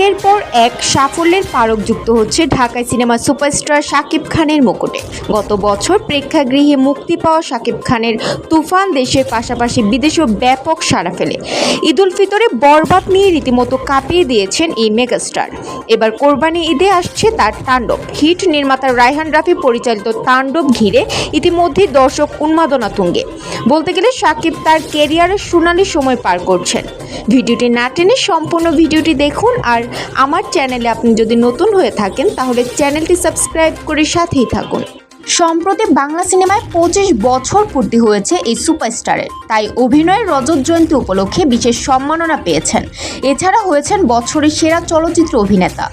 একের পর এক সাফল্যের পারক যুক্ত হচ্ছে ঢাকায় সিনেমা সুপারস্টার শাকিব খানের মুকুটে। গত বছর প্রেক্ষাগৃহে মুক্তি পাওয়া শাকিব খানের তুফান দেশের পাশাপাশি বিদেশেও ব্যাপক সাড়া ফেলে। ঈদুল ফিতরে বরবাদ নিয়ে রীতিমতো কাঁপিয়ে দিয়েছেন এই মেগাস্টার। এবার কোরবানি ঈদে আসছে তার তাণ্ডব। হিট নির্মাতা রায়হান রাফি পরিচালিত তাণ্ডব ঘিরে ইতিমধ্যে দর্শক উন্মাদনা তুঙ্গে। বলতে গেলে শাকিব তার কেরিয়ারের সোনালি সময় পার করছেন। ভিডিওটি না টেনে সম্পূর্ণ ভিডিওটি দেখুন আর আমার চ্যানেলে আপনি যদি নতুন হয়ে থাকেন তাহলে চ্যানেলটি সাবস্ক্রাইব করে সাথেই থাকুন। সম্প্রতি বাংলা সিনেমায় পঁচিশ বছর পূর্তি হয়েছে এই সুপারস্টারের। তাই অভিনয়ের রজত জয়ন্তী উপলক্ষে বিশেষ সম্মাননা পেয়েছেন। এছাড়া হয়েছেন বছরের সেরা চলচ্চিত্র অভিনেতা।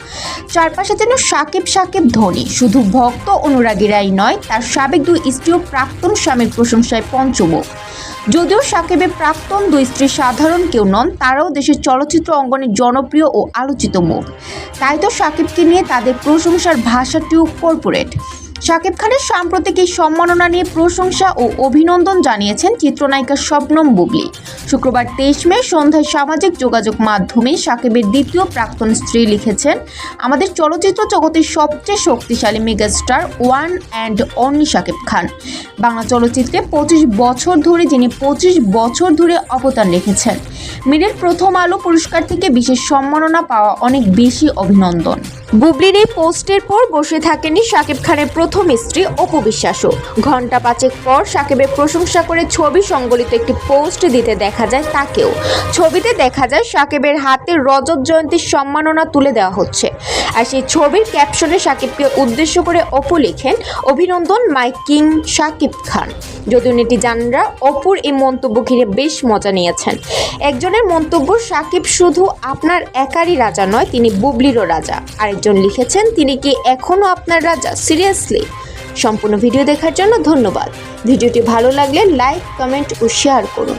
চারপাশে যেন সাকিব সাকিব ধোনি, শুধু ভক্ত অনুরাগীরাই নয়, তার সাবেক দুই স্ত্রীও প্রাক্তন স্বামীর প্রশংসায় পঞ্চমুখ। যদিও সাকিবের প্রাক্তন দুই স্ত্রী সাধারণ কেউ নন, তারাও দেশের চলচ্চিত্র অঙ্গনে জনপ্রিয় ও আলোচিত মুখ। তাই তো সাকিবকে নিয়ে তাদের প্রশংসার ভাষাটিও কর্পোরেট। শাকিব খানের সাম্প্রতিক এই সম্মাননা নিয়ে প্রশংসা ও অভিনন্দন জানিয়েছেন চিত্রনায়িকা শবনম বুবলি। শুক্রবার তেইশ মে সন্ধ্যায় সামাজিক যোগাযোগ মাধ্যমে সাকিবের দ্বিতীয় প্রাক্তন স্ত্রী লিখেছেন, আমাদের চলচ্চিত্র জগতের সবচেয়ে শক্তিশালী megastar one and only Shakib Khan. Bangla চলচ্চিত্রে পঁচিশ বছর ধরে, যিনি পঁচিশ বছর ধরে অবদান রেখেছেন মিরের প্রথম আলো পুরস্কার থেকে বিশেষ সম্মাননা পাওয়া অনেক বেশি অভিনন্দন। বুবলির এই পোস্টের পর বসে থাকেনি সাকিব খানের প্রথম স্ত্রী অপু বিশ্বাসও। ঘণ্টা পাঁচেক পর সাকিবের প্রশংসা করে ছবি সংবলিত একটি পোস্ট দিতে দেখা যায় তাকেও। ছবিতে দেখা যায় সাকিবের হাতে রজত জয়ন্তীর সম্মাননা তুলে দেওয়া হচ্ছে। আর সেই ছবির ক্যাপশনে সাকিবকে উদ্দেশ্য করে অপু লিখেন, অভিনন্দন মাই কিং সাকিব খান। যদিও নেটিজানরা অপুর এই মন্তব্য ঘিরে বেশ মজা নিয়েছেন। একজনের মন্তব্য, সাকিব শুধু আপনার একারই রাজা নয়, তিনি বুবলিরও রাজা। আরেকজন লিখেছেন, তিনি কি এখনও আপনার রাজা? সিরিয়াসলি সম্পূর্ণ ভিডিও দেখার জন্য ধন্যবাদ। ভিডিওটি ভালো লাগলে লাইক, কমেন্ট ও শেয়ার করুন।